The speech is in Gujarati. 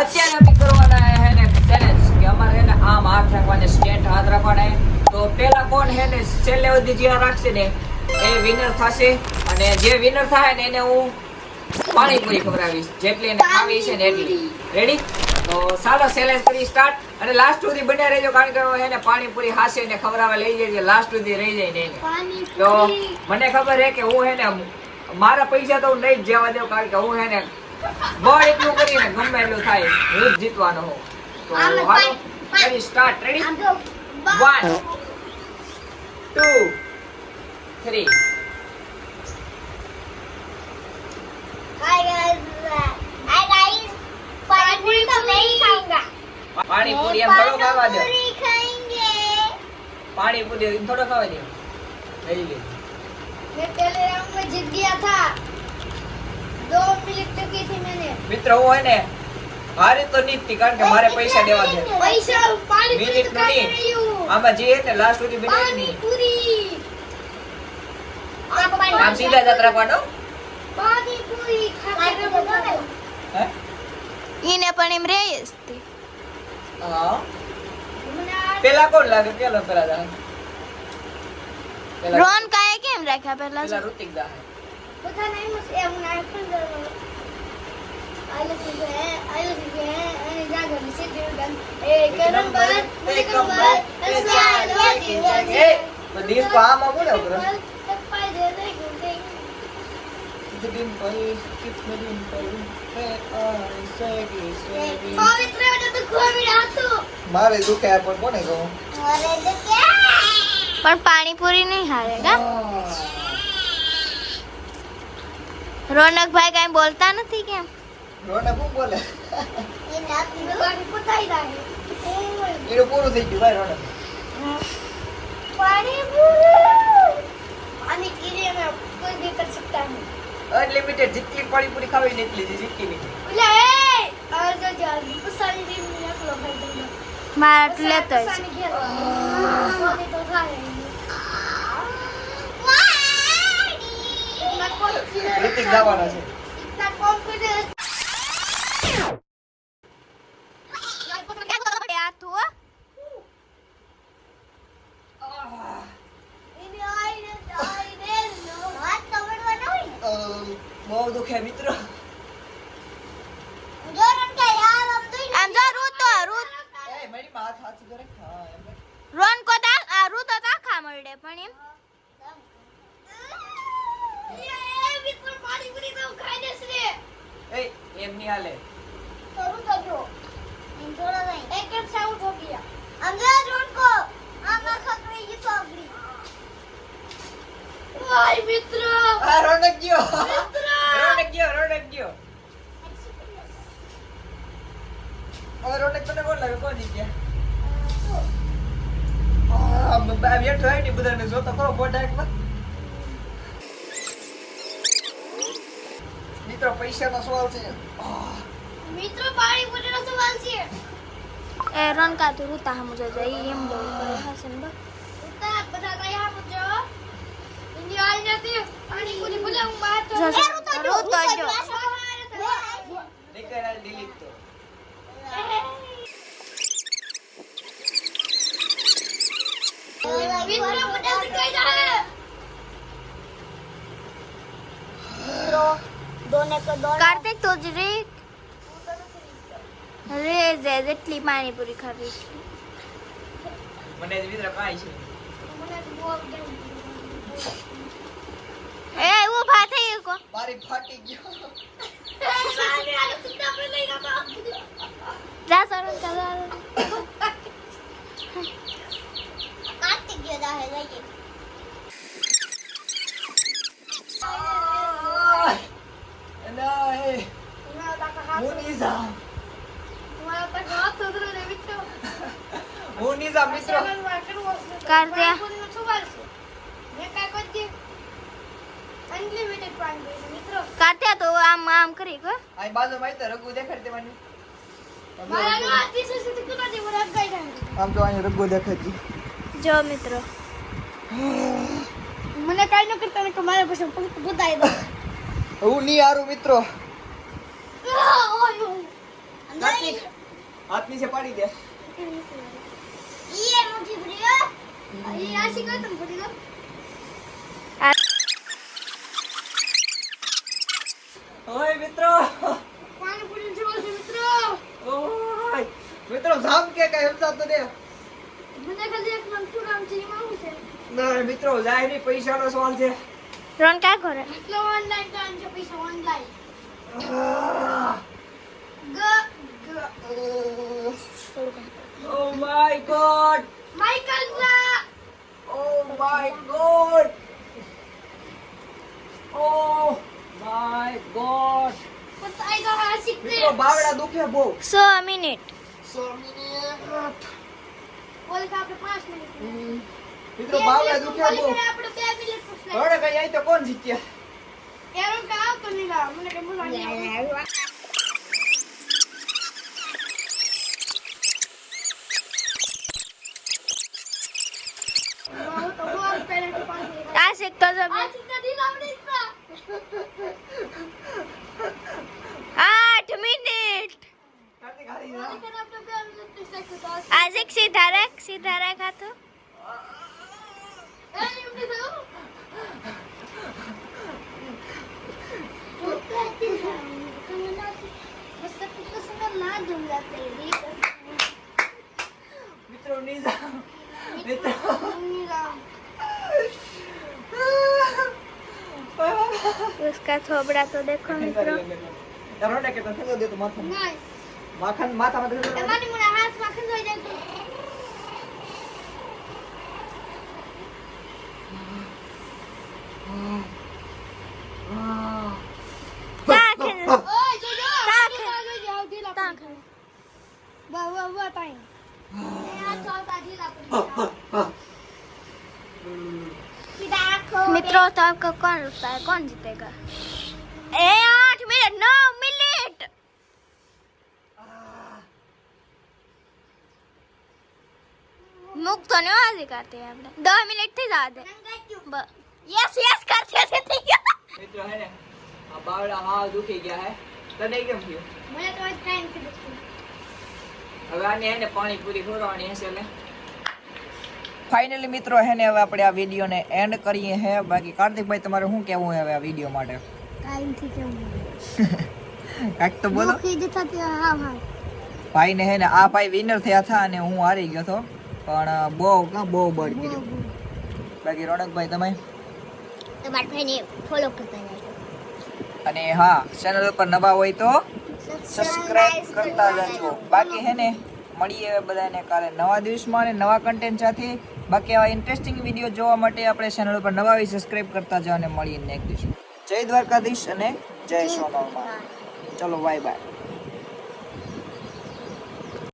અત્યારે અમે કરવાના હે ને ચેલેન્જ કે અમારે ને આમ હાથ રાખવાને સ્ટેન્ડ હાથ રાખવાના. તો પેલા કોણ હે ને છેલ્લે સુધી જે રાખશે ને એ વિનર થશે. અને જે વિનર થાય ને એને હું પાણીપુરી ખવડાવીશ જેટલી એને ખાવી છે ને એટલી. રેડી તો ચાલો ચેલેન્જ કરી સ્ટાર્ટ અને લાસ્ટ સુધી બન્યા રહેજો કારણ કે એને પાણીપુરી હાસે ને ખવડાવવા લઈ જાય લાસ્ટ સુધી રહી જાય ને એને. તો મને ખબર હે કે હું હે ને મારા પૈસા તો હું નહીં જ જવા દઉં કારણ કે હું હે ને બળ એટલું કરીને ગમે એટલું થાય હું જ જીતવાનો હો તો હાલો કરી સ્ટાર્ટ રેડી 1 2 3 પાણી પૂરી એમ થોડો ખાવા દે પાણી પૂરી થોડો ખાવા દે લઈ લે મેં પહેલે રાઉન્ડ में જીત ગયા था दो मिनट की थी मैंने મિત્રો હું હે ને હારે તો નહીં જ હતી કારણ કે મારે પૈસા દેવા છે पैसा पानी पूरी મિનિટ तो खा નહીં. रही हूँ આમાં જે હે ને લાસ્ટ સુધી બને જ पानी નહીં पूरी આમ સીધા જાત રાખવાનો पानी पूरी खा के बताओ હે ઈને પણ એમ રહે જ તે. હા मैंने आज પેલા કોણ લાગે પેલો પેલા દા પેલા રોન કાએ કેમ રાખ્યા પહેલા પેલા ઋતિક દા Potanaymış evler kırılır. Ailesi ve ailesi ve anıza görmüşe diyorum. Ekranımbar, ekranımbar, esrar edeceğim. બધી પામ આપો ને અગ્ર The dimple, keep the dimple, where are you, saggy, saggy. પવિત્ર બેટા તો ખોમી રાતો મારે દુખે પણ કોને કહું મારે દુખે પણ પાણીપુરી નહીં હારે કા રોનક ભાઈ કાઈ બોલતા નથી કેમ? રોનક હું બોલે? એ નાત રોનક પોતાઈ લાગે પૂરું થઈ ગયું ભાઈ પાણી પૂરું અને કીરે મે કોઈ બી કર સકતા અનલિમિટેડ જીતકી પાણી પૂરી ખાવી ને એટલી જીતકી નહીં એટલે એ આ મારા અ, બહુ દુખે મિત્રો. તો રૂ તો. રોન કો તા આ રૂ તો મળે પણ એમ. મારી પૂરી તો ખાઈ દેસ રે એ એમ ની હાલે. તરું તજો એમ થોડા નહીં. એક જ સાઉન્ડ હો ગયા અંદર ડ્રોન કો આમાં ખકરી ગઈ તો આગળી. ભાઈ મિત્ર! આ રોનક ગયો. મિત્ર! રોનક ગયો રોણક ગયો. હવે રોનક તને કોણ લાગે કોણ જીત્યા બેઠો હોય ને બધાને જોતો કરો બોટાકમાં મિત્ર પૈસાનો સવાલ છે. મિત્ર પાણીપુરીનો સવાલ છે. એ રણકા તું રૂતા હા મુજે જઈ એમ બોલ હા સંબો રૂતા બધા ગયા હા. મુજો ઇન્ડિયા આવી જતી પાણીપુરી બોલે હું બહાર તો રૂતો રૂતો જો. દીકરા ડિલીટ કાર્તિક તો જ રે રે જે જેટલી પાણીપુરી ખાવી છે. મને જ મિત્ર કાંઈ છે. એ ઊભા થઈ કો મારી ફાટી ગયો જા સરોન કા જા. કાર્તિક ગયો દાહે લઈએ આહ, ના એ હું નહીં જાઉં હું નહીં જાઉં મિત્રો અનલિમિટેડ પાણી પીશે મિત્રો કાત્યા તો આમ આમ કરી કો આ બાજુમાં આવી તો મને રગ ગઈ જાય આમ તો અહીંયા રઘુ દેખાડતી. જો મિત્રો. મને કાઈ ન કરતા ને કે મારા પછી પંખ બતાઈ દો હું નહીં આરું મિત્રો. હાથ નીચે પાડી દે. ઓય મિત્રો પાણી પૂરી જેવો છે મિત્રો ઓય મિત્રો જામ કે કઈ સમજાતું ને મને ખાલી એક શું નામ છે એમાં છે ના મિત્રો જાય નહીં પૈસાનો સવાલ છે ત્રણ ક્યાં કરે એટલે ઓનલાઈન કામ છે ગોડ પતાઈ ગયો આ મિત્રો સિક્રેટ બાવડા દુખે બહુ સો મિનિટ સો મિનિટ ઓલ કા આપણે 5 મિનિટ મિત્રો બાવડા દુખે બહુ આપણે 2 મિનિટ પૂછલાય હવે કઈ અહીં તો કોણ જીત્યા એરો કા આવતો નહીં લા મને કઈ બોલવા નહીં આવે બહુ તો બહુ પેનલ્ટી પાડી આ શીખતો આ જમે ચિત્તા દી લાવડી તા આઠ મિનિટ કાર્તિક હારી જા. ઓલી કને આપણે 2 મિનિટ પૂછલાય તો આ શીખ સીધા રાખ સીધા રાખ હાથો એ એમ નહીં થયું મિત્રો નીજા મિત્રો उसका थोबड़ा तो देखो મિત્રો રોડે કે તને દે તો માથું માખન માથામાં દે તો તાખે हाँ, हाँ, हाँ। मित्रों तो आपका कौन रुकता है? कौन जीतेगा? ए आठ मिनट नौ मिनट। मुख तो नहीं आज करते हैं अपने दो मिनट थे ज़्यादा। यस यस करते थे मित्रों है ना? अब हाथ दुखी गया है। તને કેમ થયું? હવે આને એને ને પાણી પૂરી ખોરવાની હશે ને ફાઇનલી મિત્રો હે ને હવે આપણે આ વિડીયોને એન્ડ કરીએ હે. બાકી કાર્તિકભાઈ તમારે શું કહેવું હે હવે આ વીડિયો માટે? કાંઈક તો બોલો. ભાઈને હે ને આ ભાઈ વિનર થયા હતા અને હું હારી ગયો હતો. પણ બહુ કા બહુ બળ કર્યું. બાકી રોનકભાઈ તમે? તમારા ભાઈને ફોલો કરતા અને હા ચેનલ ઉપર નવા હોય તો સબસ્ક્રાઇબ કરતા જજો બાકી હે ને મળીએ બધાને કાલે નવા દિવસમાં અને નવા કન્ટેન્ટ સાથે. બાકી આવા ઇન્ટરેસ્ટિંગ વીડિયો જોવા માટે આપણે ચેનલ ઉપર નવા હોય સબસ્ક્રાઇબ કરતા જાઓ અને મળીએ નેક્સ્ટ દિવસ. જય દ્વારકાધીશ અને જય સોનામાં ચલો બાય બાય